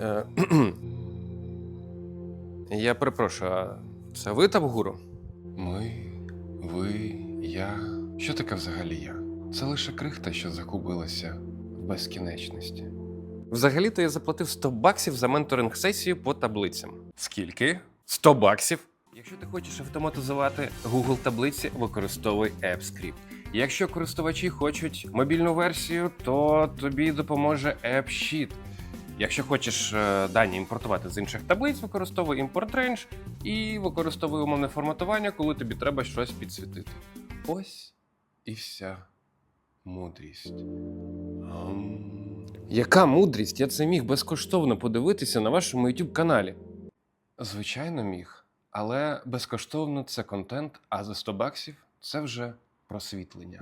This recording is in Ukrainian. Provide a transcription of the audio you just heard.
Е, Я перепрошую, а це ви там гуру? Ми, ви, я. Що таке взагалі я? Це лише крихта, що загубилася в безкінечності. Взагалі-то я заплатив 100 баксів за менторинг сесію по таблицям. Скільки? 100 баксів. Якщо ти хочеш автоматизувати Google таблиці, використовуй AppScript. Якщо користувачі хочуть мобільну версію, то тобі допоможе AppSheet. Якщо хочеш е, дані імпортувати з інших таблиць, використовуй Import Range і використовуй умовне форматування, коли тобі треба щось підсвітити. Ось і вся мудрість. Яка мудрість? Я це міг безкоштовно подивитися на вашому YouTube каналі. Звичайно, міг, але безкоштовно це контент, а за 100 баксів це вже просвітлення.